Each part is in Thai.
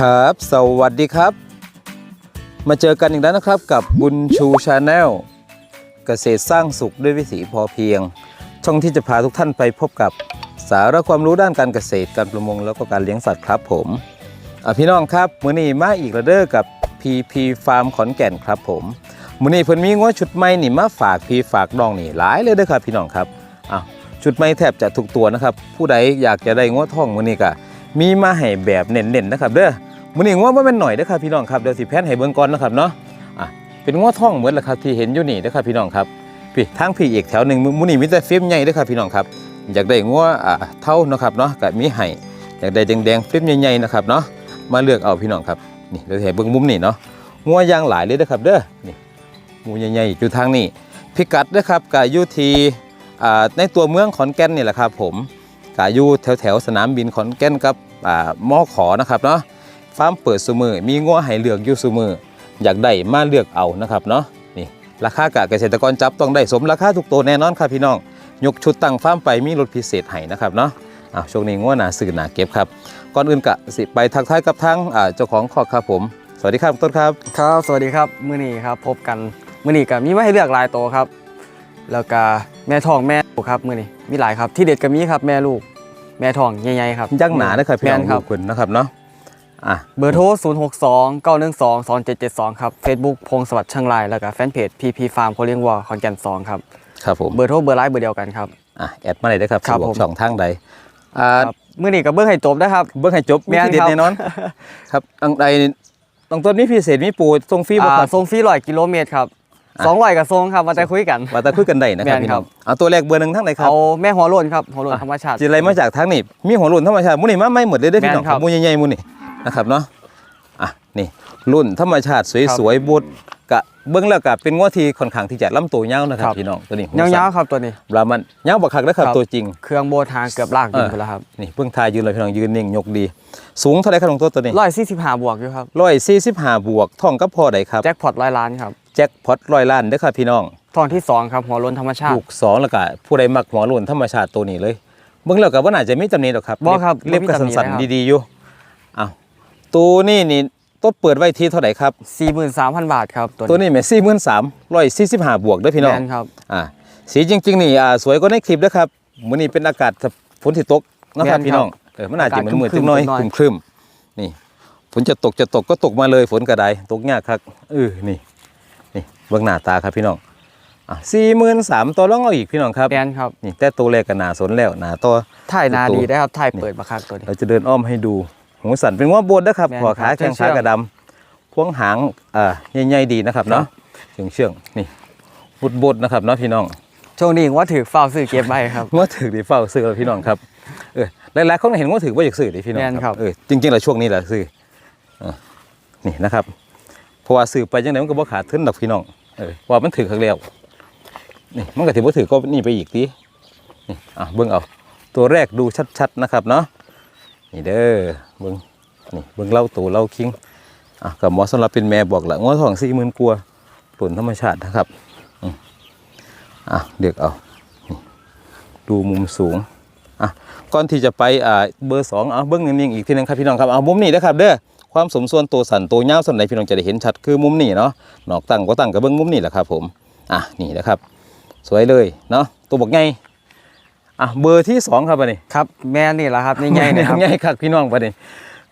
ครับ สวัสดีครับ มาเจอกันอีกแล้วนะครับกับบุญชูชาแนลเกษตรสร้างสุขด้วยวิถีพอเพียง ช่องที่จะพาทุกท่านไปพบกับสาระความรู้ด้านการเกษตรการประมงแล้วก็การเลี้ยงสัตว์ครับผมพี่น้องครับมื้อนี้มาอีกแล้วเด้อกับ PP Farm ขอนแก่นครับผมมื้อนี้เพิ่นมีงัวชุดใหม่นี่มาฝากพี่ฝากน้องนี่หลายเลยเด้อครับพี่น้องครับอ้าวชุดใหม่แทบจะทุกตัวนะครับ ผู้ใดอยากจะได้งัวทองมื้อนี้ก็มีมาให้แบบเน้นๆนะครับเด้อ มือนี้งัวบ่แม่นหน่อยเด้อครับพี่น้องครับเดี๋ยวสิแพนให้เบิ่งก่อนนะครับเนาะอะเป็นงัวท่องเหมือนแหละครับที่เห็นอยู่นี่เด้อครับพี่น้องครับพี่ทางพี่อีกแถวหนึ่งมือนี้มีแต่ฟิล์มใหญ่เด้อครับพี่น้องครับอยากได้งัวอ่าเท่านะครับเนาะก็มีให้อยากได้แดงๆฟิล์มใหญ่ๆนะครับเนาะมาเลือกเอาพี่น้องครับนี่เดี๋ยวให้เบิ่งมุมนี่เนาะงัวยางหลายเลยเด้อครับเด้อนี่งูใหญ่ๆอยู่ทางนี้พิกัดเด้อครับก็อยู่ที่อ่าในตัวเมืองขอนแก่นนี่แหละครับผมก็อยู่แถวสนามบินขอนแก่นกับอ่ามอขอนะครับเนาะ ฟาร์มเปิดซูมือมีงัวให้เลือกอยู่ซูมืออยากได้มาเลือกเอานะครับเนาะนี่ราคากะเกษตรกรจับต้องได้สมราคาทุกตัวแน่นอนครับพี่น้อง ยกชุดตั้งฟาร์มไปมีรถพิเศษให้นะครับเนาะอะช่วงนี้งัวหนาสื่อหนาเก็บครับก่อนอื่นกะสิไปทักทายกับทางอ่าเจ้าของคอกครับผม สวัสดีครับต้นครับครับสวัสดีครับมื้อนี้ครับพบกันมื้อนี้ก็มีมาให้เลือกหลายตัวครับ แล้วก็แม่ทองแม่ลูกครับมื้อนี้มีหลายครับที่เด็ดก็มีครับแม่ลูก แม่ทองใหญ่ๆครับยังหนานะครับพี่น้องแม่นครับขอบคุณนะครับเนาะ อะเบอร์โทร 0 6 2 9 1 2 2 7 7 2 ครับ Facebook พงศวัสดิ์ช่างลาย แล้วก็แฟนเพจ PP Farm โคเลี้ยงวัวขอนแก่น2 ครับ ครับผม เบอร์โทรเบอร์ไลน์เบอร์เดียวกันครับ อะแอดมาเลยได้ครับครับสะดวกผมช่องทางใดอ่าครับมื้อนี้ก็เบิ่งให้จบนะครับ เบิ่งให้จบมีแม่นที่เด็ดครับ แน่นอน ครับอังใดตรงต้นนี้พิเศษมีปูทรงฟรีบ่อ่าครับส่งฟรี100กิโลเมตรครับอะ200กับส่งครับมาแต่คุยกัน ว่าแต่คุยกันได้นะครับแม่นพี่คน้รัอบงเอาตัวแรกเบอร์หนึ่งทั้งไหนครับเอาแม่หัวโล้นครับหัวโล้นธรรมชาติ จิอะไรมาจากทางนี่มีหัวรุ่นธรรมชาติมูนี่มาไม่หมดเลยได้อพี่น้องแม่นครับมูใหญ่ๆมูนี่ นะครับเนาะอะนี่รุ่นธรรมชาติสวยๆบุดกะเบื้องแล้วกะเป็นงวที่ค่อนข้างที่จะลำตัวยาวนะครับครับพี่น้องตัวนี้ยาวๆครับตัวนี้ๆรามันยาวบักคักนะครับครับตัวจริง เครื่องโบทางเกือบลากดินเออไปแล้วครับนี่เพิ่งทายยืนเลยพี่น้องยืนนิ่งยกดี สูงเท่าไหรครับของตัวตัวนี้ร้อยสี่สิบห้าบวกอยู่ครับร้อยสี่สิบห้าบวกท่องก็พอได้ครับแจ็คพอตร้อยล้านครับแจ็คพอตร้อยล้านเด้อครับพี่น้องทองที่สองครับหัวโล้นธรรมชาติลูกสองแล้วก็ผู้ใดมักหัวรุ่นธรรมชาติตัวนี้เลยเบื้องแล้วก็ว่าน่าจะมีตำหนิหรอกครับบ่ครับเล็บบ่มีกระตำหนิสันนะครับๆดีๆอยู่อ้าว ตัวนี้นี่ตัวเปิดไว้ที่เท่าไหร่ครับสี่หมื่นสามพันบาทครับตัวตัวนี้แม่สี่หมื่นสามร้อยสี่สิบห้าบวกเด้อพี่น้อง แมนครับ อ่าสีจริงๆนี่อ่าสวยกว่าในคลิปนะครับมื้อนี้เป็นอากาศฝนที่ตกนะครับแม่นครับพี่น้องเออมันอาจจะเหมือนมืดอากาศจังน้อยครึ้มๆ ครึมๆนี่ฝนจะตกจะตกก็ตกมาเลยฝนกระไดตกยากครับเออนี่นี่เบื้องหน้าตาครับพี่น้องอะสี่หมื่นสามตัวร้องเอาอีกพี่น้องครับแมนครับนี่แต่ตัวแรกก็หนาสนแล้วหนาตัว ถ่ายนาตัวดีได้ครับถ่ายเปิดมาคักตัวนี้ เราจะเดินอ้อมให้ดู หูสันเป็นว่าบดนะครับแม่นหัวขาครับแข้งเชื่ขาองๆกระดำพวงหางอ่าใหญ่ๆดีนะครับเนาะเชื่องเชื่องๆนี่บุดบดๆนะครับเนาะพี่น้อง ช่วงนี้ว่าถือเฝ้าซื้อเก็บไว้ครับ ว่าถือดีเฝ้าซื้อแล้วพี่น้องครับเออหลายๆคนเห็นว่าถือว่าอยากซื้อดิพี่น้องแม่นครับ เออจริงๆแล้วช่วงนี้แหละซื้ออะนี่นะครับเพราะว่าซื้อไปยังไงมันก็บ่ขาดทุนดอกพี่น้องเออว่ามันถือครั้งแล้วนี่มันก็ถือว่าถือก็นี่ไปอีกทีนี่อะเบิ่งเอาตัวแรกดูชัดๆนะครับเนาะ นี่เด้อเบิ่งนี่เบิ่งเล่าตัวเล่าคิงอะกับหมอสำหรับเป็นแม่บอกละงอทองสี่หมื่นกว่าผลธรรมชาตินะครับอะเด็กเอาดูมุมสูงอะก่อนที่จะไปอ่าเบอร์สองเอาเบิ้งนิ่งๆอีกทีหนึงครับพี่น้องครับเอามุมนี้นะครับเด้อความสมส่วนตัวสันตัวยาสันไหนพี่น้องจะได้เห็นชัดคือมุมนี้เนาะนอกตั้งก็ตั้งกับเบิ้งมุมนี้แหละครับผมอะนี่นะครับ สวยเลยเนาะตัวบอกไง อะเบอร์ที่สองครับอันนี้ครับแม่นี่แหละครับใหญ่ๆเนี่ยครับใหญ่ครับพี่น้องประเด็น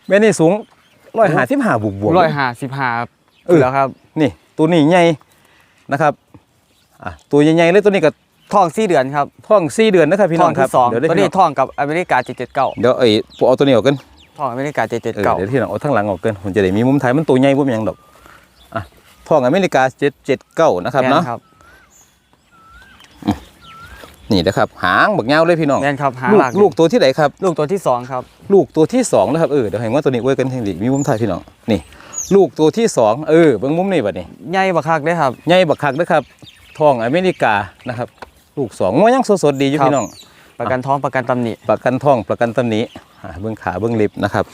แม่นี่สูงร้อยหาสิบห้าบวกบวกร้อยห้าสิบห้าเออแล้วครับ นี่ตัวนี้ใหญ่นะครับอะตัวใหญ่ๆเลยตัวนี้ก็ทองสี่เดือนครับท้องสี่เดือนนะครับพี่ทน้อองงครับที่สองเดี๋ยวได้ตัวพี่นี้น้องทองกับอเมริกาเจ็ดเจ็ดเก้าเดี๋ยวไอ้พวกเอาตัวนี้ออกกันทองอเมริกาเจ็ดเจ็ดเออเก้าเดี๋ยวที่หลังเอาทั้งหลังออกเกินผมจะได้มีมุมถ่ายมันตัวใหญ่พวกมันหยังดอกอะทองอเมริกาเจ็ดเจ็ดเก้านะครับเนาะครับ นี่นะครับหางบักเงาวเลยพี่น้องแม่นครับหาลูกหลัก ลูกตัวที่ไหนครับ ลูกตัวที่สองครับ ลูกตัวที่สองนะครับเออเดี๋ยวให้ว่าตัวนี้ไว้กันทีดีมีมุมถ่ายพี่น้องนี่ ลูกตัวที่สองเออเบิ่งมุมนี่บัดนี้ใหญ่บักคักได้ครับ ใหญ่บักคักนะครับทองอเมริกานะครับ ลูกสองมันยังสดๆดีอยู่ครับ พี่น้อง ประกันท้องประกันตำหนิประกันทองประกันตำหนิอะเบิ่งขาเบิ่งเล็บนะครับ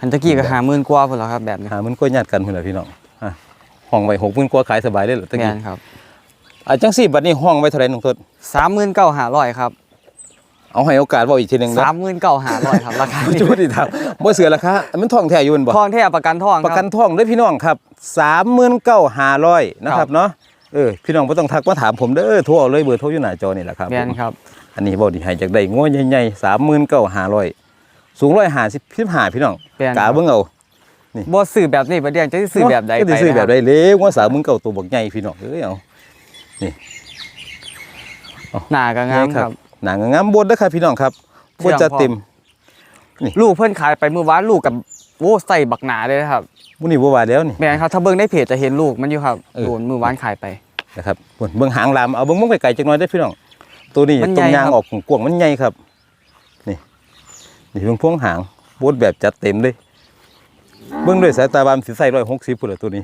อันตะกี้ก็หาหมื่นกว่าพุ่นแล้วครับแบบนี้หามันก็ญาติกันพุ่นล่ะพี่น้องอะห้องไว้หกหมื่นกว่าขายสบายเลยเหรอตะแม่กี้นครับ อะจังสี่บัดนี้ห้องไว้เท่าไหร่น้องต้นสามหมื่นเก้าหาร้อยครับเอาให้โอกาสบอกอีกทีหนึ่งนะสามหมื่นเก้าหาร้อยครับราคาจุดที่ทางบ่เสือราคาอันมันทองแท้อยู่แมันบ่ทองแท้ประกันทองประกันคบทองเด้อพี่น้องครับ39,500นะครับเนาะเออพี่น้องบ่ต้องทักมาถามผมเด้อโทรเอาเลยเบอร์โทรอยู่หน้าจอนี่แหละครับแมนครับ อันนี้บ่ดีให้จากได้งัวใหญ่ๆ39,500สูง150พี่พี่น้องแม่นกาเบิ่งเอาบ่ซื้อแบบนี้บ่เดียงจะสิซื้อแบบใดก็ไปสิซื้อแบบนะใดเล็กงัว39,000ตัวบักใหญ่พี่น้องเอ้ยเอา หน้าก็งามครับหนังงามบดเด้อครับพี่น้องครับบดจะเต็มลูกเพิ่นขายไปเมื่อวานลูกกับโอ้ใส่บักหนาเลยนะครับบุนี่บ่ว่าแล้วนี่แม่นครับถ้าเบิ่งในเพจจะเห็นลูกมันอยู่ครับเออโดนมือวานขายไปนะครับเบิ่งเบิ่งหางลามเอาเบิ่งมุ้งไก่ๆจักหน่อยได้อพี่น้อง ตัวนี้มันตรใหญ่งยางครับออกกวางๆมันใหญ่ครับ นี่นี่เบิ่งพวงหางบดแบบจัดเต็มเลย เบิ่งด้วยสายตาบามสิใส่160พุ่นละตัวนี้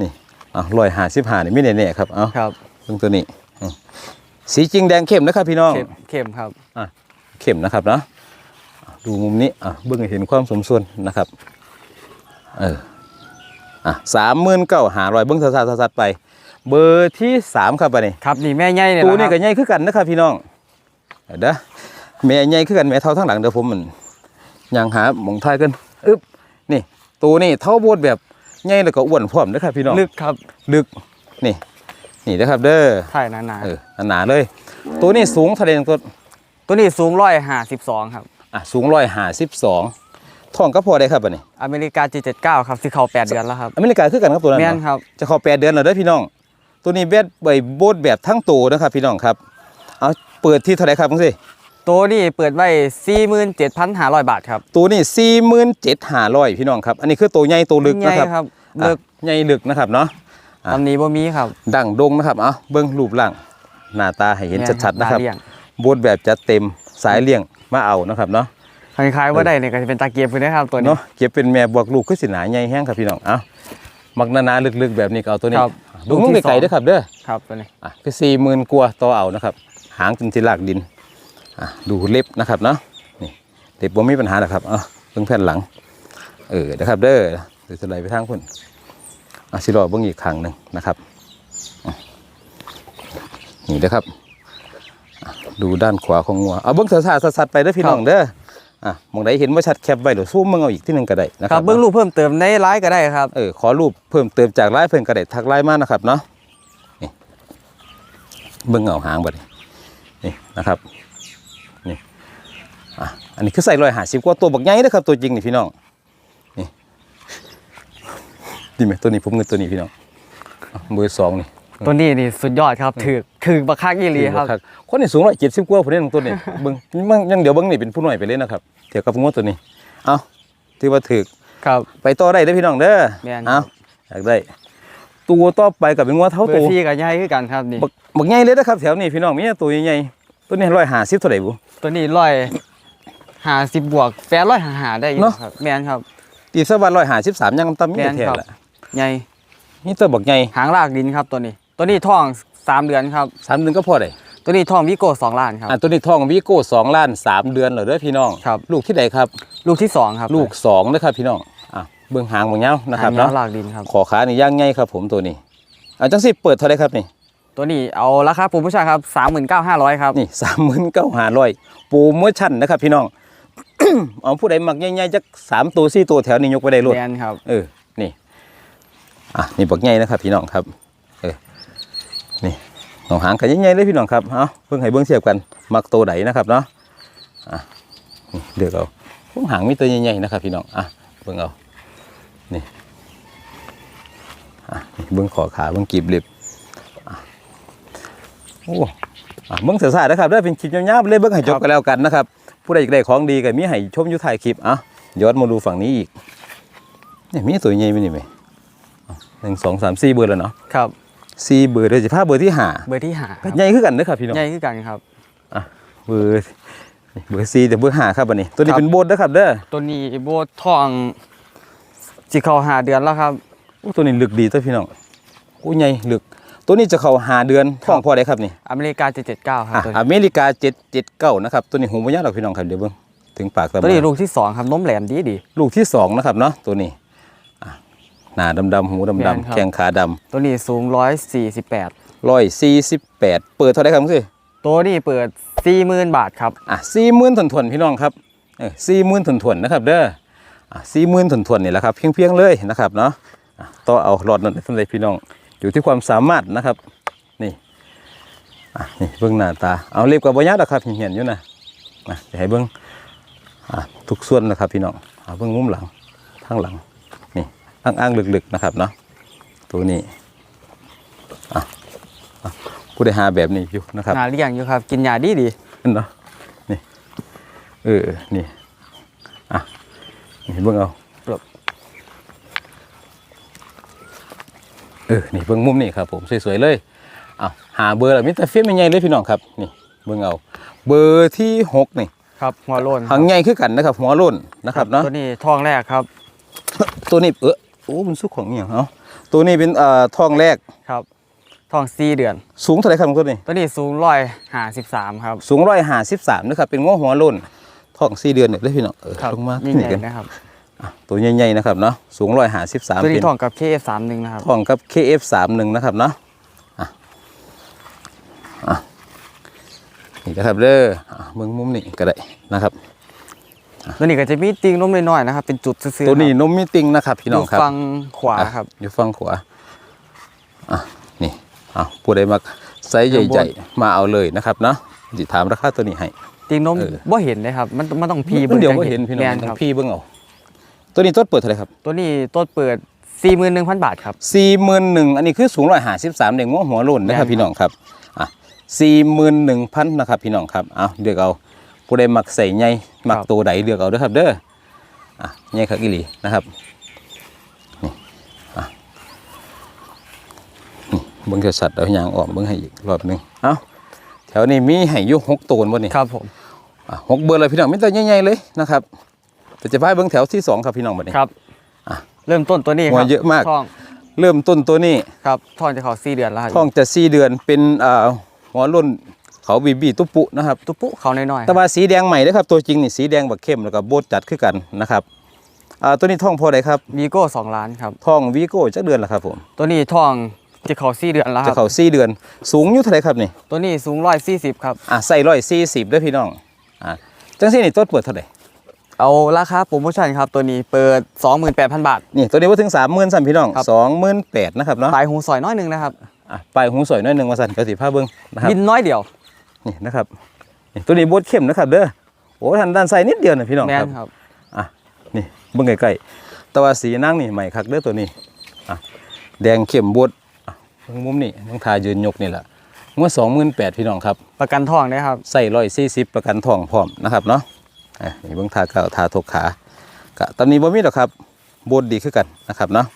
นี่ อะ155นี่มีแน่ๆครับเอาครับเบิ่งตัวนี้อืมสีจริงแดงเข้มนะครับพี่น้อง เข้มเข้มครับเข้มนะครับเนาะดูมุมนี้อะเบิ่งให้เห็นความสมส่วนนะครับเอออะสามหมื่นเก้าหาร้อยเบิ้งสัดสัดๆๆไป เบอร์ที่สามครับอันนี้ครับนี่แม่ใหญ่เนี่ยตูแหละนี่คก็รับใหญ่คือกันนะครับพี่น้องเด้อแม่ใหญ่คือกันแม่เท่าทั้งหลังเดี๋ยวผมมันยังหาหมองทายกันอึ๊บนี่ตูนี่เท่าโบดแบบ ใหญ่แล้วก็อ้วนพร้อมนะครับพี่น้องลึกครับลึกนี่นี่นะครับเด้อถ่ายหนาเออหนาๆเลย ตัวนี้สูงทะเลตัวๆตัวนี้สูง152ครับอะสูงร้อยห้าสิบสองท้องก็พอได้ครับอันนี้อเมริกา G79 ครับสิเข้า8เดือนแล้วครับอเมริกาคือกันครับตัวนั้นแม่นเนาะครับจะเข้าแปดเดือนแล้วเด้อพี่น้อง ตัวนี้เบ็ดใบโบดแบบทั้งตัวนะครับพี่น้องครับเอาเปิดที่เท่าไหร่ครับมึงสิ ตัวนี้เปิดไว้47,500 บาทครับ ตัวนี้สี่หมื่นเจ็ดห้าร้อยพี่น้องครับ อันนี้คือตัวใหญ่ตัวลึกใหญ่นะครับครับอะลึกใหญ่ลึกนะครับเนาะ อะ ตำนี้บ่มีครับดั่งดงนะครับ เอาเบิ้งรูปร่างหน้าตาให้เห็นแม่ชัดๆนะครับตาเลี่ยงโบดแบบจัดเต็มสายเลี่ยงมาเอานะครับเนาะคล้ายๆว่าได้เนี่ยก็จะเป็นตาเกียบพุ่นนะครับตัวนี้ เนาะเก็บเป็นแม่บวกลูกคือสิหนาใหญ่แห้งครับพี่น้อง เอามักนานาลึกๆแบบนี้ก็เอาตัวนี้ครับดูมึงลูกที่ไกลๆสองเด้อครับเด้อ ครับตัวนี้ อะคือสี่หมื่นกว่าต่อเอานะครับ หางจนที่ลากดินอะ ดูเล็บนะครับเนาะนี่เล็บบ่มีปัญหาหรอกครับเอะเบิ่งแผ่นหลัง เออนะครับเด้อเดี๋ยวจะไหลไปทางพุ่นอะสิรอเบิ่งอีกครั้งหนึ่งนะครับอะนี่นะครับอะดูด้านขวาของงัวเอาเบิ่งสาๆสัดๆไปเด้อพี่น้องเด้ออะมองใดเห็นว่าชัดแคปไว้เดี๋ยวซูมมึงเอาอีกที่หนึงก็ได้นะคครัรับบเบื้องรูปเพิ่มเติมในไลน์ก็ได้ครับเออขอรูปเพิ่มเติมจากไลน์เพิ่นก็ได้ทักไลน์มานะครับเนาะนี่เบิ่งเอาหางบัดนี้นี่นะครับนี่ อะอันนี้คือใส่ร้อยห้าสิบกว่าตัวบักใหญ่นะครับตัวจริงนี่พี่น้องนี่ดีไหมตัวนี้ผมเงินตัวนี้พี่น้องอะเบอร์สองนี่ตัวนี้นี่สุดยอดครับถือถือบักคักอีหลีครับคนนี้สูงร้อยเจ็ดสิบกว่าผมเล่นตัวนี้เบิ่งมันยังเดี๋ยวเบิ่งนี่เป็นผู้หน่อยไปเลยนะครับเทียบกับงวดตัวนี้เอาที่ว่าถือครับ ไปต่อได้เด้อพี่น้องเด้อแม่นเอาอยากได้ ตัวต่อไปกับเป็นงัวเท่าเบอตัวร์ที่กับใหญ่คือกันครับนี่บักบักใหญ่เลยนะครับแถวนี้พี่น้องมีแต่ตัวใหญ่ๆตัวนี้ร้อยห้าสิบเท่าไหร่บุตัวนี้ร้อย ห้าสิบบวกแปดร้อยหาหาได้อยู่เนอะ ครับแมนครับ ตีสวัสร้อยห้าสิบสามยังต่ำมีแม่แต่นแถวครับแหละใหญ่นี่ตัวบักใหญ่หางลากดินครับตัวนี้ ตัวนี้ท่องสามเดือนครับ สามเดือนก็พอได้ตัวนี้ท่องวิโก้สองล้านครับ อะตัวนี้ทองวีโก้สองล้านสามเดือนเหรอเด้อพี่น้องครับ ลูกที่ใดครับ ลูกที่สองครับลูกสองนะครับพี่น้องอะเบื้องหางบางเงานะครับหางเนาะยาวลากดินครับ ขอขานี่ย่างใหญ่ครับ ผมตัวนี้อะจังสิเปิดเท่าไหรครับนี่ ตัวนี้เอาราคาโปรโมชั่นครับสามหมื่นเก้าห้าร้อยครับ นี่สามหมื่นเก้าห้าร้อยโปรโมชั่นนะครับพี่น้อง เอาผู้ใดมักใหญ่ๆจักสามตัวสี่ตัวแถวนี้ยกไปได้รวดแมนครับเออนี่อะนี่บักใหญ่นะครับ พี่น้องครับเออนี่หนองหางกันใหญ่ๆเลยพี่น้องครับเอาเพิ่งให้เบิ่งเสียบกันมักโตไหนนะครับเนาะอะนี่เลือกเอาพวกหางมีตัวใหญ่ๆนะครับ พี่น้องอะเบิ่งเอานี่อะนี่เบิ่งขอขาเบิ่งกีบเล็บอะโอ้อะเบิ่งเสียสายนะครับได้เป็นคลิปยาวๆเลยเบิ่งให้จบกันแล้วกันนะครับ ผู้ใดอยากได้ของดีก็มีให้ชมอยู่ท้ายคลิปอะย้อนมาดูฝั่งนี้อีกนี่มีตัวใหญ่ไหมนี่ไหมอ้าวหนึ่งสองสามสี่เบอร์แล้วเนาะครับสี่เบอร์เดี๋ยวจะพาเบอร์ที่ห้าเบอร์ที่หาก็ใหญ่ขึ้นกันนะครับพี่น้องใหญ่คือกันครับเบอร์นี่เบอร์สี่แต่เบอร์ห้าครับอันนี้ ตัวนี้ครับเป็นโบสนะครับเด้อตัวนี้โบทองจิเข้าหาเดือนแล้วครับโอ้ตัวนี้ลึกดีตัวพี่น้องโอ้ใหญ่ลึก ตัวนี้จะเข้าหาเดือนท้องพ่อได้ครับนี่อเมริกา 779 ครับอะตัวอนี้เมริกาเจ็ดเจ็ดเก้านะครับตัวนี้หูบ่ยาวหรอกพี่น้องครับเดี๋ยวเบิ่งถึงปากตาตัวนี้ลูกที่สองครับน้มแหลมดีดี ลูกที่สองนะครับเนาะตัวนี้อะหน้าดำๆหูแม่นดำครับๆแข้งขาดตัวนี้สูงร้อยสี่สิบแปดำร้อยสี่สิบแปดเปิดเท่าไหรครับมึงสิ ตัวนี้เปิดสี่หมื่นบาทครับ อะสี่หมื่นถนถวนๆพี่น้องครับเออสี่หมื่นถนถวนๆนะครับเด้ออะสี่หมื่นถนถวนๆนี่แหละครับเพียงเพียงๆเลยนะครับเนาะอะต่อเอาหลอดนั่นสำเร็จพี่น้อง อยู่ที่ความสามารถนะครับ นี่อะนี่เบื้องหน้าตา เอาเรียบกับบอยาดนะครับเห็นๆอยู่นะนะจะให้เบื้องอะทุกส่วนนะครับพี่น้องเอาเบื้องมุมหลังข้างหลัง นี่อ้างๆลึกๆนะครับเนาะตัวนี้อะอะผู้ได้หาแบบนี้อยู่นะครับนาเลี้ยงอยู่ครับ กินยาดีดีเนาะนี่เออนี่อะนี่เบิ่งเอา เออนี่เบิ่งมุมนี่ครับผมสวยๆเลยเอาหาเบอร์แล้วมิตรเฟียมใหญ่ๆเลยพี่น้องครับนี่เบิ่งเอาเบอร์ที่หกนี่ๆครับหัวโลนหางใหญ่คือกันนะครับหัวโล้นนะครับเนาะตัวนี้ท้องแรกครับ ตัวนี้เออโอ้มันสุกของเนี่ยเอาตัวนี้เป็นเอ่อทองแรกครับท้องสี่เดือน สูงเท่าไหร่ครับตัวนี้ ตัวนี้สูงร้อยห้าสิบสามครับสูงร้อยห้าสิบสามนะครับเป็นง้อหัวโล้นทองสี่เดือนเนี่ยเลยพี่น้องเออครับลงมายิ่งนี่ใหญ่กันนะครับอะ ตัวใหญ่ๆนะครับเนาะสูงร้อยห้าสิบสามตัวนี้เป็นท้องกับ KF31 นะครับทองกับ KF31 นะครับเนาะอะอะนี่นะครับเด้ออะเมืองมุมนี่ก็ได้นะครับตัวนี้ก็จะมีติงนมน้อยๆนะครับ เป็นจุดซื่อๆตัวนี้ครับนมมิติงนะครับพี่อน้องยู่ครับฝั่งขวาอะครับอยู่ฝั่งขวาอะนี่เอาผู้ใดมาไซส์ข้างบนใหญ่ๆมาเอาเลยนะครับเนาะจิถามราคาตัวนี้ให้ติงนมเออบ่เห็นเลยครับ มันมันต้องพีมันเดี๋ยวบิ่งก็เห็นพี่น้องแม่ต้อครับงพี่เบิ่งเอา ตัวนี้ต้นเปิดเท่าไหร่ครับตัวนี้ต้นเปิด 41,000 บาทครับสี่หมื่นหนึ่งอันนี้คือสูงร้อยห้าสิบสามเด็กง้อหัวโล้นนะครับแม่นครับพี่น้องครับอะสี่หมื่นหนึ่งพันนะครับพี่น้องครับเอาเลือกเอาผู้ใดมักใส่ใหญ่มักตัวใดเลือกเอาเด้อครับเด้ออะใหญ่คักอีหลีนะครับนี่อะนี่เบิ้งเกสัตว์เอายางออกเบิ้งให้อีกรอบหนึงเอาแถวนี้มีให้อยุหกตัวบ่นี่ครับผมอะหกเบอร์เลยพี่น้องมีแต่ใหญ่ๆเลยนะครับ แต่จะพายเบิ้งแถวที่สองครับพี่น้องบัดนี้ ครับอะเริ่มต้นตัวนี้คหัรัวเยอะมาก ท้องเริ่มต้นตัวนี้ครับท้องจะเข้า4เดือนแล้วครับท้องจะสี่เดือนเป็นอ่าหัวรุ่นเขาบีบีตุปุนะครับ ตุ๊ปุ๊เขาน้อยๆแต่ว่าสีแดงใหม่นะครับตัวจริงนี่สีแดงแบบเข้มแล้วก็โบดจัดขึ้นกันนะครับอ่าตัวนี้ท้องพอใดครับวีโก้2ล้านครับท้องวีโก้จักเดือนละครับผมตัวนี้ท้องจะเข้า4เดือนแล้วคจะรับ เขาสี่เดือน สูงอยู่เท่าไหรครับนี่ตัวนี้สูง140ครับอ่าใส่ร้อยสี่สิบด้วยพี่น้องอ่าจังซี่นี่ต้นเปิดเท่าไหร่ เอาราคาโปรโมชั่นครับตัวนี้เปิด 28,000 บาท นี่ตัวนี้ว่าถึงสามหมื่นสั่นพี่น้องครับสองหมื่นแปดนะครับเนาะปลายหูซอยน้อยหนึงนะครับอะปลายหูสวยหน้อยหนึ่งมาสั่นกระสีผ้าเบิ้งนะครับบินน้อยเดียวนี่นะครับนี่ตัวนี้โบดเข้มนะครับเด้อโอ้ทันด้านใส่นิดเดียวนะพี่น้องแมคนรับครับอะนี่เบิ่งใกล้ๆแต่ว่าสีนั่งนี่ใหม่คักเด้อตัวนี้อะแดงเข้มบดอะเบิ่งมุมนี่เบิ่งทายืนยกนี่แหละเมื่อสองหมื่นแปดพี่น้องครับ ประกันทองได้ครับ ใส่ร้อยสี่สิบประกันทองพร้อมนะครับเนาะ อะนี่เบิ่งทาเก่าทาทกขากะตำนี้บ่มีหรอกครับบดดีคือกันนะครับเนาะ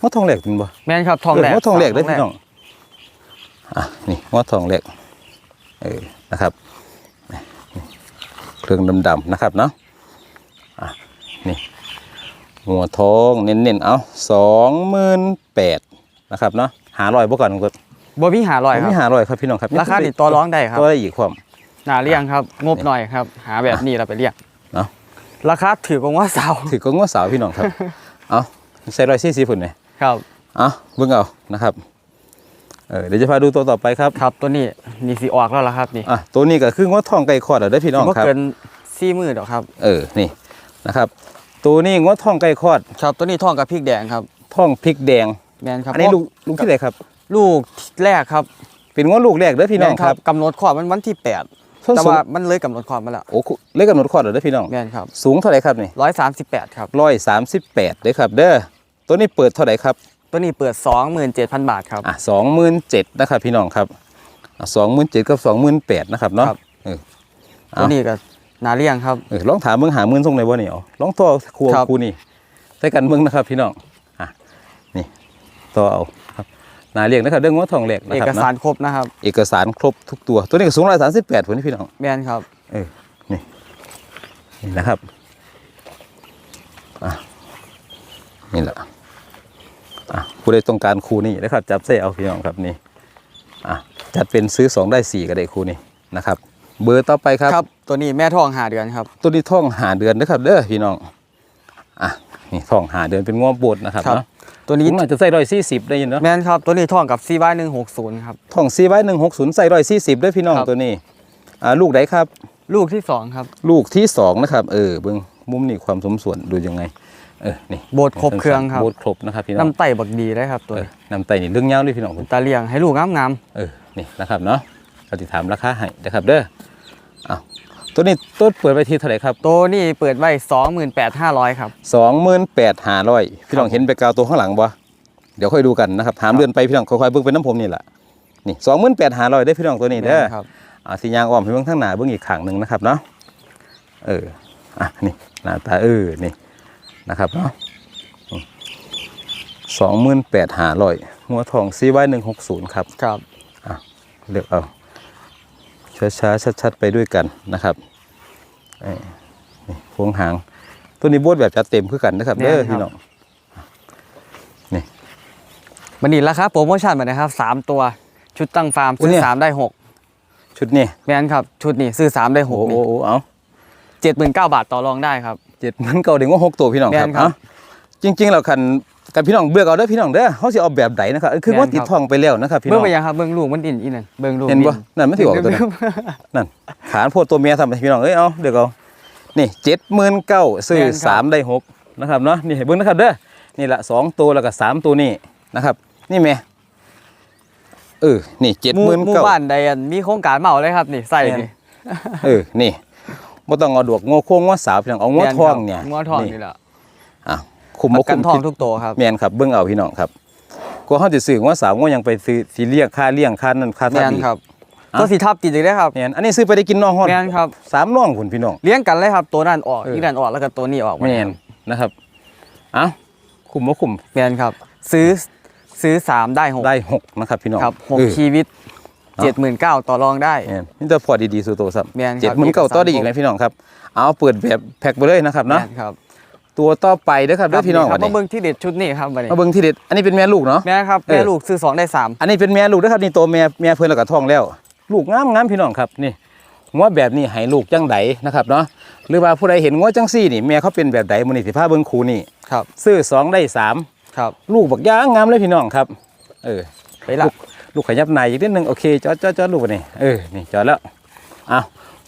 งอทองแหลกเป็นบ่แมนครับทองแหลกเงอทองแหลกเด้อทพี่น้องอะนี่งอทองแหลกเออนะครับนี่เครื่องดำๆนะครับเนาะอะนี่หัวทองเน้นๆเอาสองหมื่นแปดนะครับเนาะหาลอยบ่ก่อนครับบ่มีหาร้อยคไม่รับหาลอยครับพี่น้องครับราคาติดต่อร้องได้ครับก็ได้อีกความห นาเลี้ยงครับ งบหน่อยครับ หาแบบนี้เราไปเลี้ยงเนาะราคาถือกว่าเสาถือก็งวดสาวพี่น้องครับ เอาใส่รอยซี่สีฝุ่นเลยครับเอาเบิ่งเอานะครับเออเดี๋ยวจะพาดูตัวต่อไปครับครับ ตัวนี้นี่สีออกแล้วล่ะครับนี่อะตัวนี้ก็คืองวดทองไก่คอดเด้อพี่น้องบ่ครับเกินสี่มือดอกครับ เออนี่นะครับ ตัวนี้งวดทองไก่คอดครับ ตัวนี้ทองกับพริกแดงครับทองพริกแดงแมนครับอันนี้ลูกลูกที่ไหนครับ ลูกแรกครับ เป็นงวดลูกแรกเด้อพี่น้องแม่ครับกำหนดความมันวันที่แปด ส้นแต่สูงว่ามันเลยกำหนดความมาแล้วโอ้เลขกำหนดคอดเด้อพี่น้อง แมนครับสูงเท่าไหร่ครับนี่ร้อยสามสิบแปดครับ ร้อยสามสิบแปดเลยครับ เด้อตัวนี้เปิดเท่าไหร่ครับ ตัวนี้เปิดสองหมื่นเจ็ดพันบาทครับ อะสองหมื่นเจ็ดนะครับพี่น้องครับสองหมื่นเจ็ดกับสองหมื่นแปดนะครับเนาะครับ เออ เอา ตัวนี้ก็นาเลี้ยงครับ เออลองถามเมืองหาหมื่นส่งในบ่เนี่ยลองต่อครัวครับครูนี่ใส่กันเมืองนะครับ พี่น้องอะนี่ต่อเอาครับ นาเรียกนะครับเรื่องงวดทองแหลกนะเอครับกสารเนาะครบนะครับ เอกสารครบทุกตัว ตัวนี้ก็สูงร้อยสามสิบแปดคนนี้พี่น้องแมนครับ เออนี่นี่นะครับอะนี่แหละอะผู้ใดต้องการครูนี่นะครับ จับใส่เอาพี่น้องครับนี่อะจัดเป็นซื้อสองได้สี่ก็ได้ครูนี่นะครับ เบอร์ต่อไปครับครับ ตัวนี้แม่ทองหาเดือนครับ ตัวนี้ท่องหาเดือนนะครับเด้อพี่น้องอะนี่ท่องหาเดือนเป็นง้อโบดนะครับครับเนาะ ตัวนี้นี้น่าจะใส่ร้อยสี่สิบได้ยินเนาะแมนครับตัวนี้ทองกับซีบ้าหนึ่งหกศูนย์ครับท่องซีไว้หนึ่งหกศูนย์ใส่ร้อยสี่สิบด้วยพี่น้องครับตัวนี้อ่าลูกไหนครับ ลูกที่สองครับ ลูกที่สองนะครับ เออเบิ้งมุมนี่ความสมส่วนดูยังไงเออนี่โบดครบเครื่องครับโบดครบนะครับพี่น้องน้ำไตบักดีได้ครับตัวเออนี้น้ำไตนี่เรื่องยาวเลยพี่น้องตาเลี้ยงให้ลูกงามเออนี่นะครับเนาะเราติดถามราคาให้นะครับเด้ออ้าว ตัวนี้ต้นเปิดไปที่เท่าไหร่ครับๆตัวนี้เปิดไว้28,500ครับสองหมื่นแปดห้าร้อยพี่น้องครับเห็นไปกาวตัวข้างหลังบ่เดี๋ยวค่อยดูกันนะครับถามเดือนไปพี่น้องค่อยๆเบิ่งเป็นน้ำผมนี่แหละนี่สองหมื่นแปดห้าร้อยได้อพี่น้องตัวนี้เด้อแม่นครับอ่าสียางอ้อมให้เบิ่งข้างหน้าเบิ่งอีกข้างหนึ่งนะครับเนาะเอออะนี่หน้าตาเออนี่นะครับเนาะสองหมื่นแปดห้าร้อยหัวทองซีไว้หนึ่งหกศูนย์ครับครับเลือกเอา ช้าๆชัด ๆ ไปด้วยกันนะครับเอ้ยนี่พวงหาง ตัวนี้โบดแบบจัดเต็มคือกันนะครับเด้อพี่น้องวันนี้ราคาโปรโมชั่นมานะครับสามตัวชุดตั้งฟาร์มอุ๊ยซื้เนี่อยสามได้หกชุดนี้แม่นครับ ชุดนี้ซื้อสามได้หโอ้กโหโอ้เอาเจ็ดหมื่นเก้าบาทต่อรองได้ครับเจ็ดมันเก่าเด็กว่าหกตัวพี่น้องครับแม่นครับเอ้าจริงๆแล้วคัน กันพี่น้องเบื่อเอาเด้อพี่น้องเด้อเขาสิเอาแบบใดนะครับเออคือแม่นว่าติดครับทองไปแล้วนะครับพี่น้เบิ่องงไปยังครับเบิ่งลูกมันดินอีนั่นเบิ่งลูกเห็นบ่ดินั่นมันสิออกตัวนั้นนั่นขานโพดตัวเมียทำให้พี่น้องเอ้ยเอาเดี๋ยวเอานี่เจ็ดหมื่นเก้าซื้อสามได้หกนะครับเนาะนี่ให้เบิ้งนะครับเด้อนี่ละสองตัวแล้วก็สามตัวนี่นะครับ นี่แม่เออนี่เจ็ดหหมู่มื่นหมู่เก้าบ้านใดอันมีโครงการเหมาเลยครับนี่ใส่นี่เออนี่บ่ต้องเอาดวกโง่โค้งงวสาวพี่น้องเอางวแม่นทองครับเนี่ยงัวทองนี่นี่แหละอะ คุมปบ่ระกัคุนมทองคิดทุกตัวครับแม่นครับเบิ่งเอาพี่น้องครับก็เฮาสิซื้องวสาวงวยังไปซื้อสิเลี้ยงค่าเลี้ยงค่านั่นค่าทัแม่นอีกครับอะตัวสีทับติดอีกได้ครับแม่นอันนี้ซื้อไปได้กินน้องฮอดแม่นครับสามน้องคุณพี่น้องเลี้ยงกันเลยครับตัวนั้นออกเอออีอีนั่นออกแล้วก็ตัวนี้ออกแม่นนะครับเอ้าคุมบ่คุมแม่นครับ ซื้อซื้อสามได้หกได้หกนะครับพี่น้องครับหกเออชีวิตเนาะเจ็ดหมื่นเก้าต่อรองได้แม่นนี่แต่พอดีๆสู่โตซับแม่นครับเจ็ดหมื่นเก้าเอกสารต่อได้อีกเลยพี่น้องครับ เอาเปิดแบบแพ็คไปเลยนะครับเนาะแม่นครับ ตัวต่อไปเด้อครับเด้อพี่น้องครัวับนมานี้เบิ่งที่เด็ดชุดนี้ครับวันนี้มาเบิ่งที่เด็ดอันนี้เป็นแม่ลูกเนาะแม่ครับเออแม่ลูกซื้อสองได้สามอันนี้เป็นแม่ลูกนะครับนี่ตัวแม่แม่เพิ่นแล้วก็ท้องแล้ว ลูกงามงามพี่น้องครับนี่งัวแบบนี้ให้ลูกจังไดนะครับเนาะหรือว่าผู้ใดเห็นงัวจังซี่นี่แม่เขาเป็นแบบใดมื้อนี้สิพาเบิ่งครูนี่ครับซื้อสองได้สามครับลูกบักย่างงามเลยพี่น้องครับ เออไปละลูกลูกขยับในอีกนิดนึงโอเคจอดจอดจอดลูกไปนี่เออนี่จอดแล้วอ้าว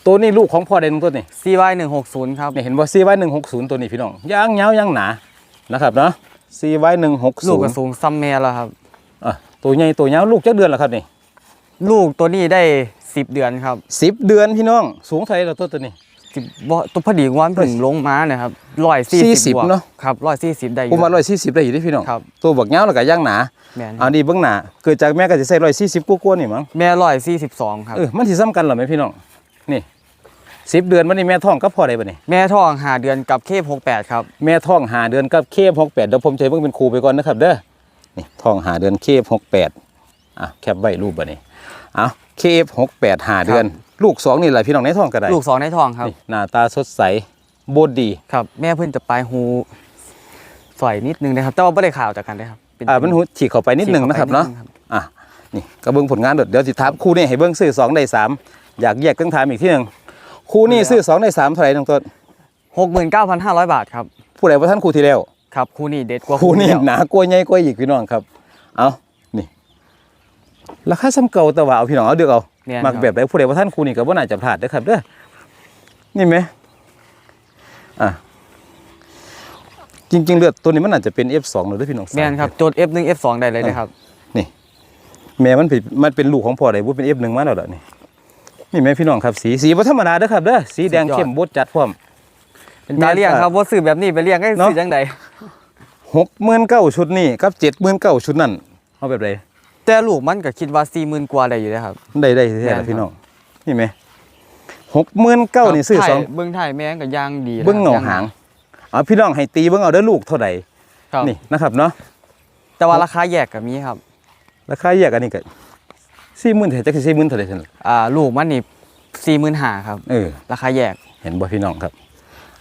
ตัวนี้ลูกของพ่อใดตรงตัวนี่ซีวหนึ่งหกศูนย์ครับนี่เห็นบ่ซีไว้หนึ่งหกศูนย์ตัวนี้พี่น้องย่างเงาย่างหนานะครับเนาะซีไว้หนึ่งหกลูศูกนกระย์สูงซัมแม่แล้วครับ อะตัวใหญ่ตัวเงาลูกจักเดือนแล้วครับนี่ลูกตัวนี้ได้สิบเดือนครับสิบเดือนพี่น้องสูงเท่าไหร่แล้วตัวตัวนี้ สิบบ่ตัวพอดีวันเพิ่งลงมาเนี่ยครับร้อยสี่สิบ40เนอะ ครับร้อยสี่สิบได้อผมยู่ว่าร้อยสี่สิบได้อยู่เด้พี่น้องครับ ตัวบักเงาแล้วก็ย่างหนาแม่นอันนี้เบื้องหน้าเกิดจากแม่ก็จะใส่ร้อยสี่สิบกว่าๆนี่มั้ง แม่ร้อยสี่สิบสองครับ เออมันสิซ้ำกันเหรอไหมพี่น้องนี่ สิบเดือนวันนี้แม่ท้องก็พอได้ปะนี่แม่ท้องหาเดือนกับเคพหกแปดครับแม่ท้องหาเดือนกับเคฟหกแปดเดี๋ยวผมจะให้เบิ่งเป็นครูไปก่อนนะครับ เด้อนี่ท้องหาเดือนเคฟหกแปดอะแคปไว้รูปบ่นี่เอาเคฟหกแปดหาเดือน ลูกสองนี่แหละพี่น้องในท้องก็ได้ลูกสองในท้องครับนี่หน้าตาสดใสโบดดีครับแม่เพิ่นจะปลายหูสวยนิดนึงนะครับแต่ว่าไม่ได้ข่าวจากกันนะครับเป็อ่ามันหูฉีกเข้าไปนิดหนึงนะครับเนาะฉีกข้ไปดงอะนี่ก็เบิ่งผลงานเดี๋ยวเดี๋ยวสิถามครูนี่ให้เบิ่งซื้อสองได้สามอยากแยกต้องถามอีกที่หนึ่ง ครูนี่ซื้อสองได้สามเท่าไหร่น้องต้นหกหมื่นเก้าพันห้าร้อยบาทครับผู้ใดว่าท่านครูที่แล้วครับคู่นี้เด็ดกว่าครูนี่เดียวหนากลัวาใหญ่กว่าอีกพี่น้องครับเอานี่ราคาซ้ำเก่าแต่ว่าเอาพี่น้องเอาเดือกเอาเนี่ยมักแบบไหนผู้ใดว่าท่านครูนี่ก็บ่น่าจะพลาดเด้อครับเด้อนี่ไหมอะจริง ๆ เลือดตัวนี้มันอาจจะเป็น F2 หรือเด้อพี่น้องแม่นครับโจทย์ F1 F2 ได้เลยนะครับแม่มันเป็นมันเป็นลูกของพ่อใดบ่เป็น F1 มาแล้วล่ะนี่ นี่แม่พี่น้องครับสีสีบ่ธรรมดาเด้อครับเด้อสีแดงสุดยอดเข้มบดจัดพร้อม เป็นตาเลี้ยงครับว่าซื้อแบบนี้ไปเลี้ยงให้เนาะซื้อจังใด69,000ชุดนี่กับ79,000ชุดนั่นเอาแบบใดแต่ลูกมันก็คิดว่าสี่หมื่นกว่าได้อยู่นะครับ ได้ได้แท้แม่นครัๆบพี่น้องนี่ไหมหกหมื่นเก้านี่ซื้อสองถ่ายเบิ้งถ่ายแม่งกับยางดีนะเบิ้งเงาย่หางเอาพี่น้องให้ตีเบิ้งเอาเด้อลูกเท่าใดครับนี่นะครับเนาะแต่ว่าราคาแยกกับมีครับ ราคาแยกอันนี้ก็ สี่หมื่นเท่าไหร่จักสี่หมื่นเท่าไหร่เท่านั้นอ่าลูกมันนี่สี่หมื่นห้าครับ เออ ราคาแยกเห็นบ่พี่น้องครับ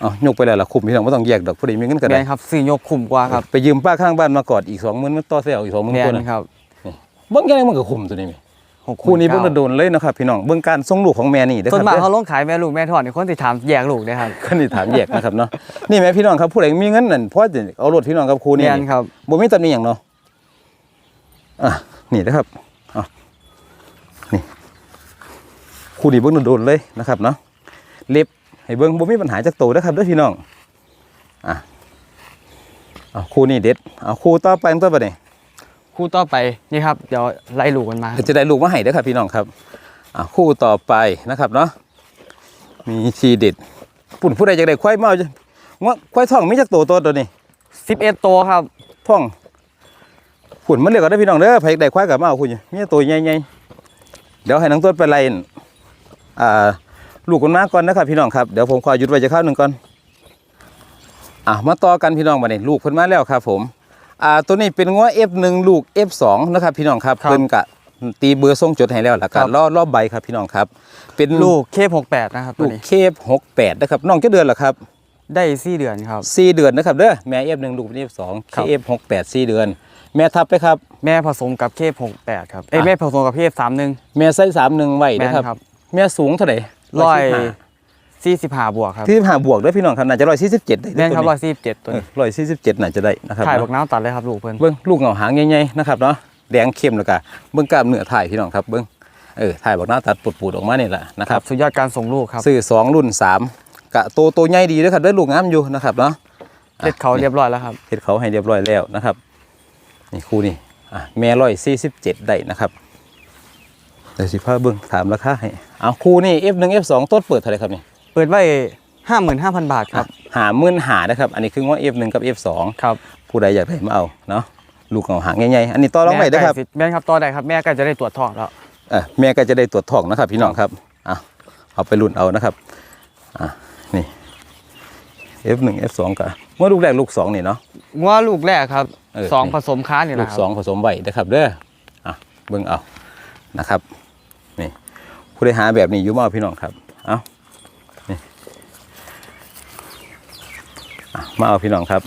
เอายกไปแล้วล่ะคุมพี่น้องไม่ต้องแยกดอกผู้ใดมีเงินก็แมได้นครับซื้อยกคุ้มกว่าครับไปยืมป้าข้างบ้านมากอดอีกสองหมื่นมันต่อเสียเอาอีกสองหมื่นแมกว่านนะครับเบิ้งยังไงมันก็คุมตัวนี้มีหกคู่นี้เบิ้งโดนๆเลยนะครับพี่น้องเบิ้งการส่งลูกของแม่นี่เด้อคส่วรันบมากเด้อเขาลงขายแม่ลูกแม่ทอดนี่คนสิถามแยกลูกนะครับคนที่ถามแยกนะครับเนาะนี่แม่พี่น้องครับผู้ใดมีเงินนั่นพอจะเอารถพี่น้องกับครูแมนี่นครับ บ่มีตำหนิหยังเนาะ อะ นี่นะครับอะนี่ คคู่นี้เบิ้งโดนๆเลยนะครับเนาะเล็บให้เบิ้งบ่มีปัญหาจากโตนะครับเด้อพี่น้องอะเอาคู่นี้เด็ดเอาคู่ต่อไปตัวไปนี่คู่ต่อไปนี่ครับเดี๋ยวไล่ลูกกันมาจะได้ลูกมาให้เด้อครับพี่น้องครับอะคู่ต่อไปนะครับเนาะมีทีเด็ดปุ่นผู้ใดอยากได้ควายมาเอาจ้ะว่าควายทองมีจักโตตัวตัวนี้11ตัวครับท่องฝุ่นมันเรียกกันได้อพี่น้องเด้อไผได้ควายกับมาเอาคุณมีแต่ตัวใหญ่ๆเดี๋ยวให้น้องต้นไปไล่ อ่าลูกคนมาก่อนนะครับพี่น้องครับเดี๋ยวผมขอหยุดไว้จะข้าวหนึ่งก่อนอะมาต่อกันพี่น้องมาเนี่ยลูกเพิ่นมาแล้วครับผมอ่าตัวนี้เป็นง้อ F1 ลูก F2 นะครับพี่น้องครับเพิ่นกะตีเบอร์ส่งจดให้แล้วล่ะกันล่อล่อใบครับพี่น้องครับ เป็นลูกเคฟ68นะครับตัลูวกนี้เคฟ68นะครับน้องจะเดือนเหรอครับ ได้4เดือนครับสี่เดือนนะครับเด้อแม่ F1 ลูกเป็น F2 ครับ KF68 สี่เดือน แม่ทับไปครับ แม่ผสมกับเคฟ68ครับเอ้ยอะแม่ผสมกับเคฟ31แม่ไส้สามหนึ่งไหวแม่นะนครับครับ แม่สูงเท่าไหร่ร้อย45บวกครับที่ห้าบวกด้วยพี่น้องครับน่าจะร้อยสี่สิบเจ็ดได้แม่นครับ147ตัวเออนี้ร้อยสี่สิบเจ็ดน่าจะได้นะครับถ่ายเนาะบักน้ำตัดเลยครับลูกเพิ่นเบิ้งลูกเหงาหางใหญ่ๆนะครับเนาะแดงเข้มแล้วก็เบิ้งกล้ามเนื้อถ่ายพี่น้องครับเบิ้งเออถ่ายบักหน้าตัดปูดๆออกมานี่แหละนะคครัรับบสุดยอดการส่งลูกครับซื้อสองรุ่นสามกะโตโตใหญ่ดีด้วยครับได้ลูกงามอยู่นะครับเนาะเล็ดเขาเรียบร้อยแล้วครับเฮ็ดเขาให้เรียบร้อยแล้วนะครับนี่คู่นี้อะแม่ร้อยสี่สิบเจ็ดได้นะครับเดี๋ยวสิพาเบิ้งถามราคาให้ เอาคู่นี้ F1 F2 ต้นเปิดเท่าไหร่ครับนี่เปิดไว้55,000บาทครับหามื่นหานะครับ อันนี้คือว่า F1 กับ F2 ครับผู้ใดอยากได้มาเอาเนาะลูกเอาหางใหญ่ๆอันนี้ต่อรองไปนะครับแม่ใกล้สิแม่นครับต่อได้ครับแม่ใก็จะได้ตรวจท้องแล้วเออแม่ก็จะได้ตรวจท้องนะครับ พี่น้องครับอะเอาไปรุ่นเอานะครับอะนี่ F1 F2 กับเมื่อลูกแรกลูกสองนี่เนาะงัวลูกแรกครับเออสองนี่ผสมค้านี่แหลูละกครัสองผสมไว้นะครับเด้ออะเบิ่งเอานะครับนี่ ผู้ใดหาแบบนี้อยู่มาเอาพี่น้องครับเอานี่อะมาเอาพี่น้องครับ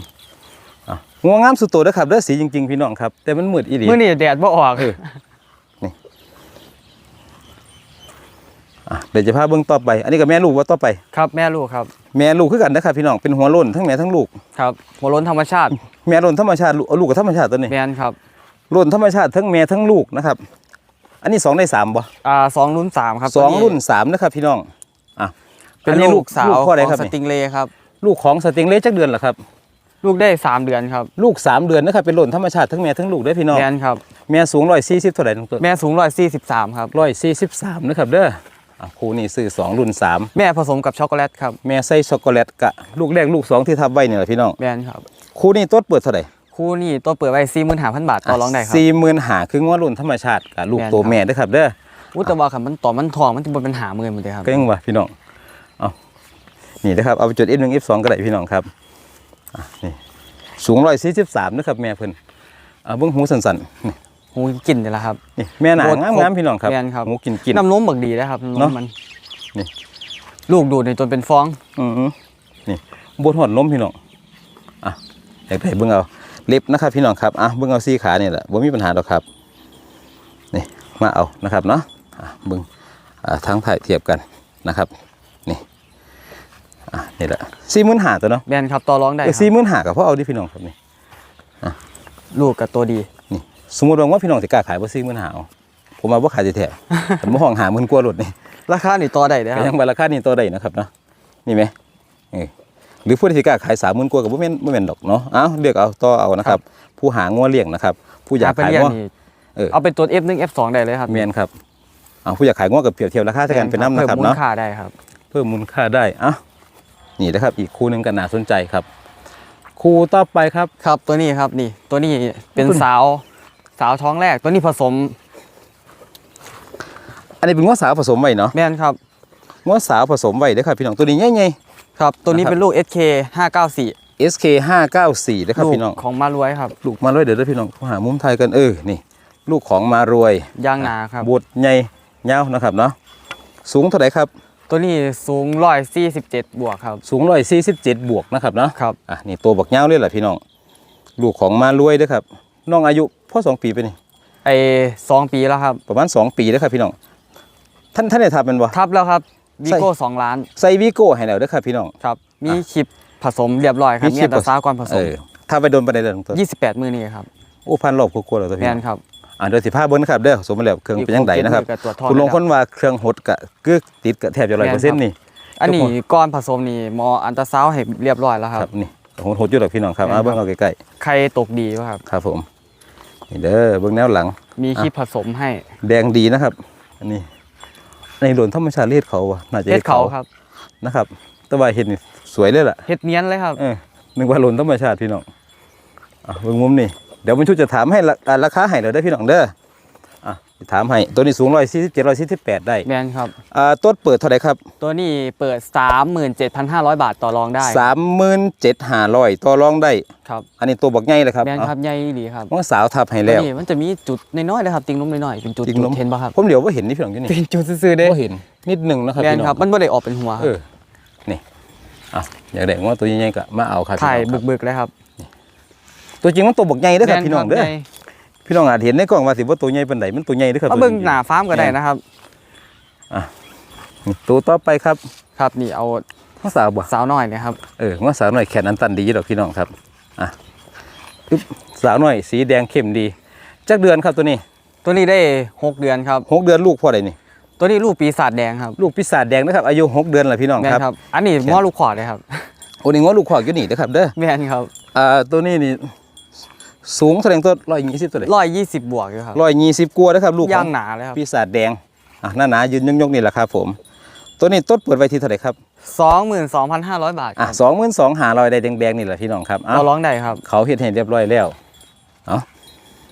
อะงัวงามสุดโตเด้อครับเด้อสีจริงๆพี่น้องครับ แต่มันมืดอีหลีเมื่อนี้แดดบ่ออกเอออะเดี๋ยวจะพาเบิ่งต่อไป อันนี้ก็แม่ลูกว่าต่อไป ครับแม่ลูกครับ แม่ลูกคือกันนะครับพี่น้อง เป็นหัวโล้นทั้งแม่ทั้งลูก ครับ หัวโล้นธรรมชาติ แม่โล้นธรรมชาติลูกเอาลูกกับธรรมชาติตัวนี้แมนครับโล้นธรรมชาติทั้งแม่ทั้งลูกนะครับ อันนี้สองในสามบ่อ่าสองรุ่นสามครับสองตัวรุ่นสามนะครับ พี่น้องอะเป็นอันนี้ลูกสาวลูกพ่อใดของครับสนี่ติงเลย์ครับ ลูกของสติงเล่จักเดือนเหรอครับ ลูกได้สามเดือนครับ ลูกสามเดือนนะครับเป็นโล้นธรรมชาติทั้งแม่ทั้งลูกเด้อพี่น้องแมนครับแม่สูงร้อยสี่สิบเท่าไหร่น้องตัวแม่สูงร้อยสี่สิบสามครับร้อยสี่สิบสามนะครับเด้ออะครูนี่ซื้อสองรุ่นสามแม่ผสมกับช็อกโกแลตครับแม่ใส่ช็อกโกแลตกะลูกแรกลูกสองที่ทับไว้เนี่ยแหละพี่น้องแมนครับครูนี่ต้นเปิดเท่าไหร่ คู่นี้ตัวเปิดไว้สี่หมื่นห้าพันบาทต่อรองได้ครับสี่หมื่นหาคืองวดรุ่นธรรมชาติกับลูกแม่นตัวครับแม่เด้อครับเด้ออุยแตว่าขันมันต่อมันทองมันจะเป็นปัญหาเมื่อยหมดเลยครับก็ยังว่าพี่น้องเอานี่นะครับเอาไปจุด F1 F2 ก็ได้พี่น้องครับอะนี่สูงร้อยสี่สิบสามนะครับแม่เพิ่นเอาเบิ้งหูสันๆนี่หูกลิ่นนี่แหละครับนี่แม่หนาโคตรงามงามๆพี่น้องครับแม่นครับหูกินกินน้ำนมบักดีนะครับน้ำนเนาะมมันนี่ลูกดูดในจนเป็นฟองอือๆนี่บนหอดล้มพี่น้องอะอยากได้เบิ้งเอา เล็บนะครับพี่น้องครับอะเบิ้งเอาซี่ขาเนี่ยแหละบ่มีปัญหาหรอกครับนี่มาเอานะครับเนาะอะเบิ้งอ่าทั้งถ่ายเทียบกันนะครับนี่อะนี่แหละสี่หมื่นหาตัวเนาะแมนครับต่อรองได้คเอรัอบสี่หมื่นหากับพ่อเอาดิพี่น้องครับนี่ลูกกับตัวดีนี่สมมติว่าพี่น้องจะกล้าขายบ่สี่หมื่นหาเอาผมมาว่าขายแท้ๆผมมาห้องหาหมื่นกว่าหลุดนี่ราคานี่ต่อได้เด้อคก็รับยังบาราคานี่ตัวใดนะครับเนาะนี่ไหมเออ หรือผู้ที่กล้าขายสามหมื่นกว่ากับบ่แม่นบ่แม่นดอกเนาะเอาเลือกเอาต่อเอานะครับ ผู้หางัวเลี้ยงนะครับผู้อยากไปขายเรียกงัวนี่เออเอาเป็นตัว F1 F2 ได้เลยครับแม่นครับเอาผู้อยากขายงัวกับเปรียบเทียบราคาเท่ากันเป็นน้ำนะครับเพิ่มมูลเนาะค่าได้ครับ เพิ่มมูลค่าได้อะนี่นะครับ อีกคู่หนึงก็น่าสนใจครับคู่ต่อไปครับครับตัวนี้ครับนี่ ตัวนี้เป็นตัวนี้สาวสาวท้องแรกตัวนี้ผสม อันนี้เป็นงัวสาวผสมไว้เนาะแม่นครับงัวสาวผสมไว้เด้อครับพี่น้องตัวนี้ใหญ่ ครับ ตัวนี้นะครับ เป็นลูก SK 594ๆ SK 594นะครับลูกพี่น้อง ของมารวยครับ ลูกมารวยเดี๋ยวเด้อพี่น้องหามุมไทยกันเออนี่ ลูกของมารวยยางนาครับบดใหญ่ยาวนะครับเนาะสูงเท่าไหร่ครับ ตัวนี้สูง 147 บวกครับ สูงร้อยสี่สิบเจ็ดบวกนะครับเนาะครับ อะนี่ตัวบักยาวเลยแหละพี่น้อง ลูกของมารวยเด้อครับน้องอายุพ่อสองปีไปนี่ไอ้สองปีแล้วครับ ประมาณสองปีเด้อครับพี่น้อง ท่านท่านได้ทำเป็นบ่ทับแล้วครับ วีโก้ใส่2ล้าน ใส่วีโก้ให้แล้วเด้อครับพี่น้อง ครับ มีอะคลิปผสมเรียบร้อยครับมีมีคลิปอัตราซาวก่อนผสเอมอถ้าไปโดนประเด็นตัว28มือนี่ครับโอ้พันรอบกลัวๆแล้วตัวพี่แม่น้นองครับอ่าเดี๋ยวสิพาเบิ้งนะครับเด้อสมมาแล้วเครื่องเป็นยังไงนะครับกับตัวจทอดคุณลงเลยคนว่าเครื่องหดกะกึกติดกะแทบจะร้อยเปอร์เซ็นต์นี่อันนี้ก้อนผสมนี่หมออันตราซาวด์ให้เรียบร้อยแล้วคครัรับบนี่หดหดอยู่ดอกพี่น้องครับแม่นเอาเบิ้งเอาใกล้ไข่ตกดีป่ะครับๆครับผมนี่เด้อเบิ้งแนวหลัง มีอะคลิปผสมให้ แดงดีนะครับอันนี้ ในหลวนธรรมชาติเลียดเขาวะน่าจะเฮ็ดเขาครับนะครับแต่ว่าเห็ดนี่สวยเลยล่ะเฮ็ดเนียนเลยครับเออนึกว่าหลวนธรรมชาติพี่น้องอะเบิ่งมุมนี่เดี๋ยวมันชุดจะถามให้ราอ่าราคาให้เราได้อพี่น้องเด้ออะจะ ถามให้ตัวนี้สูงร้อยสี่สิบเจ็ดร้อยสี่สิบแปดได้แมนครับ อ่าต้นเปิดเท่าไหร่ครับตัวนี้เปิด 37,500 บาทต่อรองได้สามหมื่นเจ็ดห้าร้อยต่อรองได้ ครับอันนี้ตัวบักใหญ่เลยครับแมนครับใหญ่ดีครับมันสาวทับให้ตัวแล้ว นี้มันจะมีจุดน้อยๆเลยครับติงลมน้อยๆเป็นจุดติ่งลมจุดเห็นป่ะครับผมเดี๋ยวว่าเห็นนี่พี่น้องอยู่นี่เป็นจุดซื่อๆเด้ว่าเห็นนิดหนึ่งนะครับแมนพี่น้องครับมันบ่ได้ออกเป็นหัวคเอรับอนี่อะอยากได้ว่าตัวใหญ่ๆก็มาเอาครับพี่ถ่ายน้องครับบึกๆเลยครับตัวจริงมันตัวบักใหญ่เด้อครับพี่น้องเด้อแม่ครับ พี่น้องอาจเห็นในกล้องว่าสิว่าตัวใหญ่ปานใดมันตัวใหญ่เด้อครับเอาเบิ่งหน้าฟาร์มก็ได้นะครับนี่ตัวต่อไปครับ ครับนี่เอาข้าวสาวบ่สาวน้อยเนี่ยครับเออข้าวสาวหน่อยแขนอันตันดีดอกพี่น้องครับอะอึ๊บสาวหน่อยสีแดงเข้มดีจักเดือนครับตัวนี้ ตัวนี้ได้ 6 เดือนครับหกเดือนลูกพ่อใดนี่ตัวนี้ลูกปีศาจแดงครับลูกปีศาจแดงนะครับอายุหกเดือนแหละพี่น้องแม่ครับนครับ อันนี้หม้อลูกขอดเลยครับโอ้นี่ง้อลูกขวากอยู่นี่นะครับเด้อแม่นครับอ่าตัวนี้นี่ สูงแสดงตัวร้อยยี่สิบตัวเลยร้อยยี่สิบบวกอยู่ครับร้อยยี่สิบกว่านะครับลูกขย่าองงหนาเลยครับปีศาจแดงอะหน้าหนายืนยกๆนี่แหละครับผม ตัวนี้ต้นเปิดไว้ที่เท่าไหร่ครับสองหมื่นสองพันห้าร้อยบาทคอะรับสองหมื่นสองหาลอยได้แดงๆนี่แหละพี่น้องครับเอ้าต่อร้องได้ครับ เขาเห็นเห็นเรียบร้อยแล้วเอา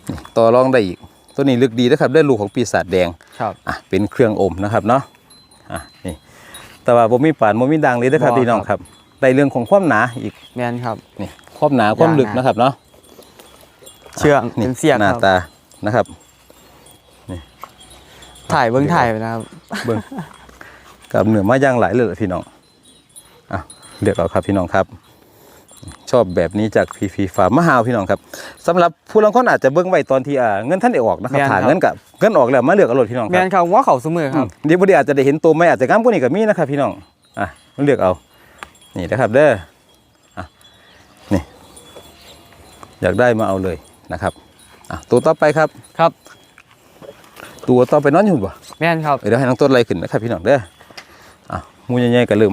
นี่ต่อรองได้อีก ตัวนี้ลึกดีนะครับได้ลูกของปีศาจแดงครับอะเป็นเครื่องอมนะครับเนาะอะนี่แต่ว่าบ่มีป่านบ่มีดังเลยนะครับบ่ครับพี่น้องครับได้เรื่องของความหนาอีกแม่นครับนี่ความหนาความลึกยางหนานะครับเนาะ เชื่องนี่เป็นเสียกหน้าครับตานะครับถ่ายเบิ้งถ่ายไปนะครับเบิ่งกับเนื้อมาย่างหลายเลยล่ะพี่น้องอะเลือกเอาครับพี่น้องครับ ชอบแบบนี้จากพีพีฟาร์มมหาวพี่น้องครับสำหรับผู้ลางคนอาจจะเบิ่งไว้ตอนที่อ่าเงินท่านได้ออกนะครับแม่นถ่าครับเงินกับเงินออกแล้วมาเลือกเอารถพี่น้องคแม่รับนครับว่าเขาสมือครับอืมเดี๋ยวบดีอาจจะได้เห็นตัวไม่อาจจะงามกว่านี้ก็มีนะครับพี่น้องอะมาเลือกเอานี่นะครับเด้ออะนี่อยากได้มาเอาเลย นะครับอะตัวต่อไปครับ ครับ ตัวต่อไปนอนอยู่บ่แม่นครับเดี๋ยวให้น้องต้นไล่ขึ้นนะครับพี่น้องเด้ออะหมูใหญ่ๆก็เริ่ม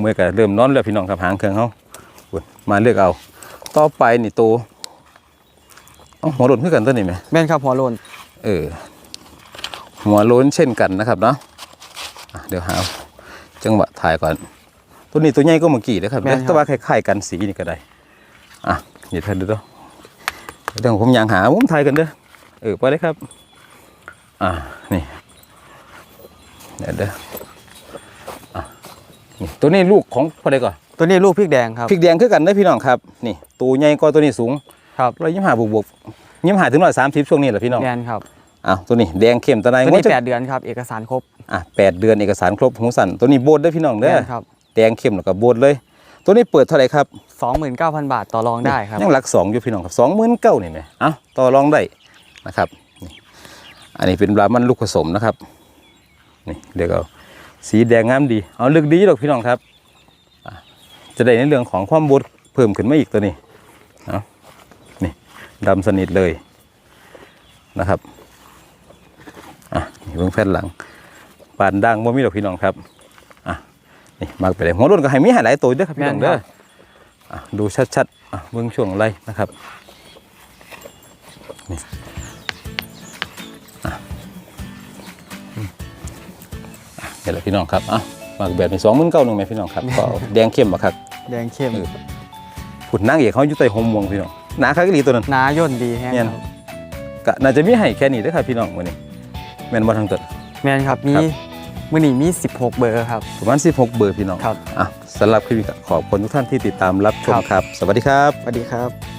เมื่อยก็เริ่มนอนแล้วพี่น้องครับหางเครื่องเขาอุ๊ยมาเลือกเอา ต่อไปนี่ตัวเอ้าหัวโล้นคือกันตัวนี้ไหมแม่นครับหัวโลนเออหัวโล้นเช่นกันนะครับเนาะอะเดี๋ยวหาจังหวะถ่ายก่อน ตัวนี้ตัวใหญ่ก็เมื่อกี้นะครับแม่นครับแต่ว่าคล้ายๆกันสีนี่ก็ได้อะเดี๋ยวท่านดูตัว เดี๋ยวผมยังหามุมถ่ายกันเด้อเออไปเลยครับ อะนี่เดี๋ยวเด้ออะนี่ตัวนี้ลูกของพอได้ก่อนตัวนี้ลูกพริกแดงครับพริกแดงคือกันได้อพี่น้องครับ นี่ตัวใหญ่กว่าตัวนี้สูงครับร้อยยี่สิบห้าบวกบวกยี่สิบห้าถึงร้อยสามสิบช่วงนี้แหละพี่น้องแม่นครับอ้าวตัวนี้แดงเข้มตัวไหนตัวนี้งดจะแปดเดือนครับเอกสารครบอะแปดเดือนเอกสารครบหูสั่นตัวนี้โบดได้อพี่น้องเด้แม่อนครับแดงเข้มแล้วก็โบดเลย ตัวนี้เปิดเท่าไหร่ครับ สองหมื่นเก้าพันบาทต่อรองได้ครับยังหลักสองอยู่พี่น้องครับสองหมื่นเก้านี่ไหมเอ้าต่อรองได้นะครับนี่อันนี้เป็นบรามันลูกผสมนะครับนี่เดี๋ยวเอาสีแดงงามดี เอาเลือกดีดอกพี่น้องครับอะจะได้ในเรื่องของความโบดเพิ่มขึ้นมาอีกตัวนี้เอานี่ดำสนิทเลยนะครับอะนี่เบื้องแผ่นหลังปานด่างบ่มีดอกพี่น้องครับอะนี่มากไปเลยหัวรุ่นก็ให้มีหลายตัวเด้อครับพี่น้องเด้ออะ ดูชัดๆอะเบื้องช่วงไรนะครับนี่อะอืมอะเห็นแล้วพี่น้องครับอะมากแบบนี้สองหมื่นเก้าหนึ่งไหมพี่น้องครับก็เอาแดงเข้มอะครับแดงเข้มเออผุดนางเอกเขาอยู่ใต้หมม่วงพี่น้องหนาคักอีหลีตัวนั้นหนาย่นดีแฮงเนี่ยครับก็น่าจะมีให้แค่นี้เด้อครับพี่น้องวันนี้แม่นบ่ทั้งตัวแม่นครับมีครับ มือนี้มี 16 เบอร์ครับ ประมาณ 16 เบอร์พี่น้องครับอะสำหรับคลิปนี้ก็ขอบคุณทุกท่านที่ติดตามรับชมครับครับสวัสดีครับ สวัสดีครับ